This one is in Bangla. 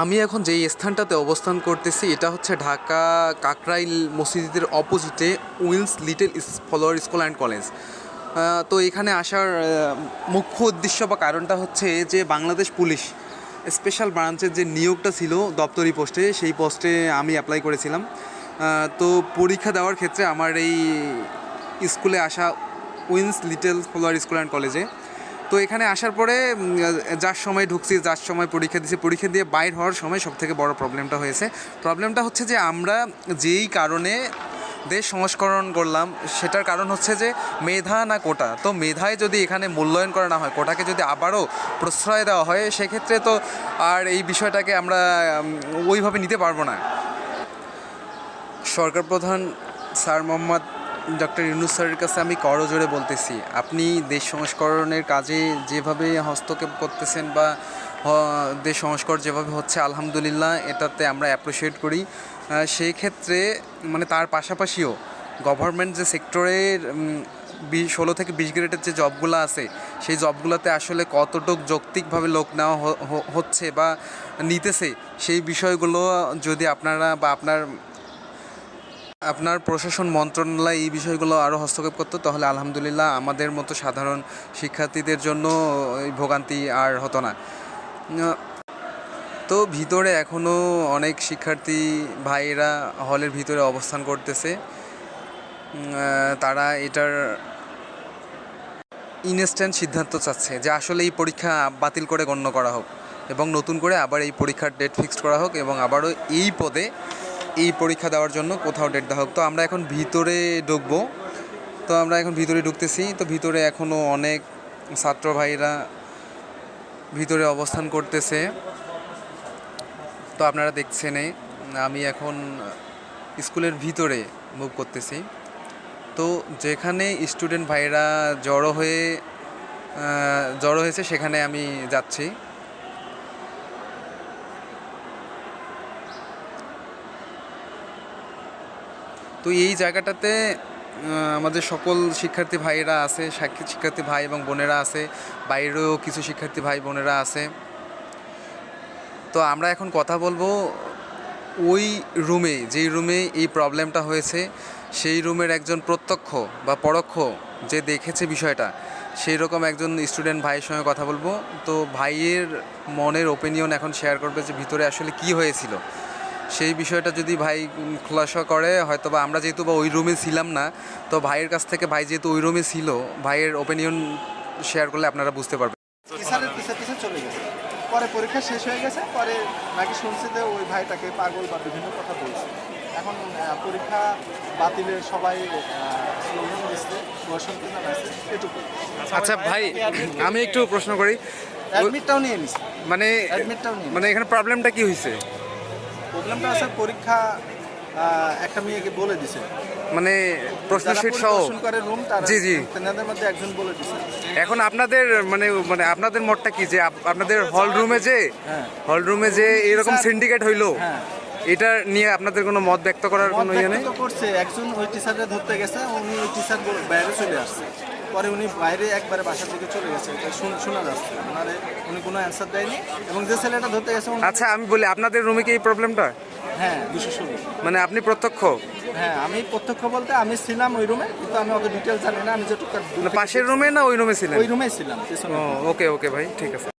আমি এখন যেই স্থানটাতে অবস্থান করতেছি, এটা হচ্ছে ঢাকা কাকরাইল মসজিদের অপোজিটে Willes Little Flower School and College. তো এখানে আসার মুখ্য উদ্দেশ্য বা কারণটা হচ্ছে যে বাংলাদেশ পুলিশ স্পেশাল ব্রাঞ্চের যে নিয়োগটা ছিল দপ্তরি পোস্টে সেই পোস্টে আমি অ্যাপ্লাই করেছিলাম। তো পরীক্ষা দেওয়ার ক্ষেত্রে আমার এই স্কুলে আসা Willes Little Flower School and কলেজে তো এখানে আসার পরে যার সময় ঢুকছি, যার সময় পরীক্ষা দিছি, পরীক্ষা দিয়ে বাইর হওয়ার সময় সব থেকে বড় প্রবলেমটা হয়েছে। প্রবলেমটা হচ্ছে যে, আমরা যেই কারণে দেশ সংস্করণ করলাম, সেটার কারণ হচ্ছে যে, মেধা না কোটা। তো মেধায় যদি এখানে মূল্যায়ন করা না হয়, কোটাকে যদি আবারও প্রশ্রয় দেওয়া হয়, সেক্ষেত্রে তো আর এই বিষয়টাকে আমরা ওইভাবে নিতে পারব না। সরকার প্রধান স্যার মোহাম্মদ ডক্টর ইউনুস স্যারের কাছে আমি করজোরে বলতেছি, আপনি দেশ সংস্করণের কাজে যেভাবে হস্তক্ষেপ করতেছেন বা দেশ সংস্কর যেভাবে হচ্ছে, আলহামদুলিল্লাহ এটাতে আমরা অ্যাপ্রিসিয়েট করি। সেই ক্ষেত্রে মানে তার পাশাপাশিও গভর্নমেন্ট যে সেক্টরের ষোলো থেকে বিশ গ্রেডের যে জবগুলো আছে, সেই জবগুলোতে আসলে কতটুক যৌক্তিকভাবে লোক নেওয়া হচ্ছে বা নিতেছে, সেই বিষয়গুলো যদি আপনারা বা আপনার আপনার প্রশাসন মন্ত্রণালয় এই বিষয়গুলো আরও হস্তক্ষেপ করতো, তাহলে আলহামদুলিল্লাহ আমাদের মতো সাধারণ শিক্ষার্থীদের জন্য ভোগান্তি আর হতো না। তো ভিতরে এখনও অনেক শিক্ষার্থী ভাইয়েরা হলের ভিতরে অবস্থান করতেছে। তারা এটার ইনস্ট্যান্ট সিদ্ধান্ত চাচ্ছে যে আসলে এই পরীক্ষা বাতিল করে গণ্য করা হোক এবং নতুন করে আবার এই পরীক্ষার ডেট ফিক্সড করা হোক এবং আবারও এই পদে এই পরীক্ষা দেওয়ার জন্য কোথাও ডেট দেওয়া হোক। তো আমরা এখন ভিতরে ঢুকবো। তো আমরা এখন ভিতরে ঢুকতেছি। তো ভিতরে এখনও অনেক ছাত্র ভাইরা ভিতরে অবস্থান করতেছে। তো আপনারা দেখছেনই আমি এখন স্কুলের ভিতরে মুভ করতেছি। তো যেখানে স্টুডেন্ট ভাইরা জড়ো হয়ে জড়ো হয়েছে সেখানে আমি যাচ্ছি। তো এই জায়গাটাতে আমাদের সকল শিক্ষার্থী ভাইয়েরা আছে, শিক্ষা- শিক্ষার্থী ভাই এবং বোনেরা আছে, বাইরেও কিছু শিক্ষার্থী ভাই বোনেরা আছে। তো আমরা এখন কথা বলব ওই রুমে যেই রুমে এই প্রবলেমটা হয়েছে, সেই রুমের একজন প্রত্যক্ষ বা পরোক্ষ যে দেখেছে বিষয়টা, সেই রকম একজন স্টুডেন্ট ভাইয়ের সঙ্গে কথা বলব। তো ভাইয়ের মনের ওপিনিয়ন এখন শেয়ার করবে যে ভিতরে আসলে কি হয়েছিল। সেই বিষয়টা যদি ভাই খোলাসা করে হয়তো বা আমরা যেহেতু বা ওই রুমে ছিলাম না তো ভাইয়ের কাছ থেকে ভাই যেহেতু ওই রুমে ছিল ভাইয়ের ওপিনিয়ন শেয়ার করলে আপনারা বুঝতে পারবেন। চলে গেছে। পরে পরীক্ষা শেষ হয়ে গেছে পরে নাকি শুনছি যে ওই ভাইটাকে পাগল বা বিভিন্ন কথা বলছে। এখন পরীক্ষা বাতিলের সবাই আচ্ছা ভাই আমি একটু প্রশ্ন করি। অ্যাডমিটটাও নিয়ে নিছে। মানে মানে এখানে প্রবলেমটা কি হয়েছে প্রবলেমটা আছে পরীক্ষা একটা মেয়েকে বলে দিছে। মানে প্রশ্ন শিট সহ? জি, জি। মধ্যে একজন বলে দিছে। এখন আপনাদের মানে মানে আপনাদের মতটা কি যে আপ- আপনাদের হল রুমে যে হ্যাঁ। হল রুমে যে এরকম সিন্ডিকেট হইল হ্যাঁ। এটা নিয়ে আপনাদের কোনো মত ব্যক্ত করার কোনো ইয়ে নেই? করছে। একজন ওই টিচারকে ধরতে গেছে উনি ওই টিচার বাইরে চলে আসছে। পরে উনি বাইরে একবারে বাসার দিকে চলে গেছে। এটা শুন- শোনা যাচ্ছে। ওনারে উনি কোনো অ্যান্সার দেয়নি এবং যে ছেলেটা ধরতে গেছে উনি- আচ্ছা আমি বলি আপনাদের রুমে কি এই প্রবলেমটা হ্যাঁ দুশো ষোলো। মানে আপনি প্রত্যক্ষ? হ্যাঁ আমি প্রত্যক্ষ বলতে আমি ছিলাম ওই রুমে কিন্তু আমি অত ডিটেলস জানি না আমি যেটুকু মানে পাশের রুমে না ওই রুমে ছিলাম ওই রুমেই ছিলাম পেছনে। ওকে ওকে ভাই ঠিক আছে।